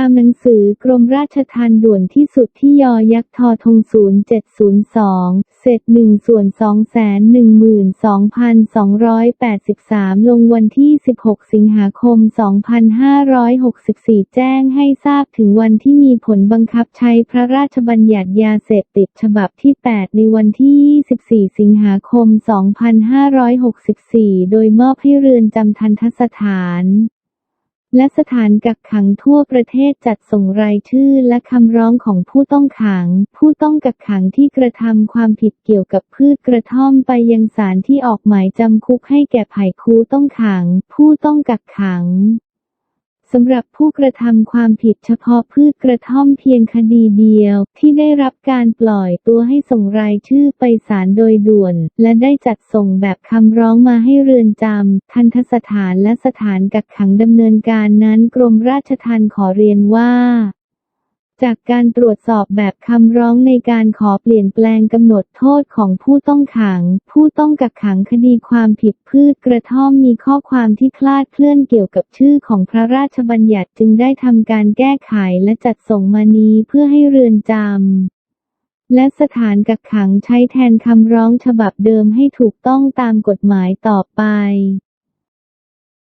ามหนังสือกรมราชทัณฑ์ด่วนที่สุดที่ยอยักษ์ทอทง0702เศษ1ส่วน212,283 ลงวันที่ 16 สิงหาคม 2564 แจ้งให้ทราบถึงวันที่มีผลบังคับใช้พระราชบัญญัติยาเสพติดฉบับที่ 8 ในวันที่ 24 สิงหาคม 2564 โดยมอบให้เรือนจำทันทสถาน และสถานกักขังทั่วประเทศจัดส่งรายชื่อและคำร้องของผู้ต้องขัง ผู้ต้องกักขังที่กระทำความผิดเกี่ยวกับพืชกระท่อมไปยังศาลที่ออกหมายจำคุกให้แก่ไผ่คูต้องขัง ผู้ต้องกักขัง สำหรับผู้กระทำความผิดเฉพาะพืชกระท่อมเพียงคดีเดียว ที่ได้รับการปล่อยตัวให้ส่งรายชื่อไปศาลโดยด่วน และได้จัดส่งแบบคำร้องมาให้เรือนจำทันทสถานและสถานกักขังดำเนินการนั้นกรมราชทัณฑ์ขอเรียนว่า จากการตรวจสอบแบบคำร้องในการขอเปลี่ยนแปลงกำหนดโทษของผู้ต้องขัง ผู้ต้องกักขังคดีความผิดพืชกระท่อมมีข้อความที่คลาดเคลื่อนเกี่ยวกับชื่อของพระราชบัญญัติจึงได้ทำการแก้ไขและจัดส่งมานี้เพื่อให้เรือนจำและสถานกักขังใช้แทนคำร้องฉบับเดิมให้ถูกต้องตามกฎหมายต่อไป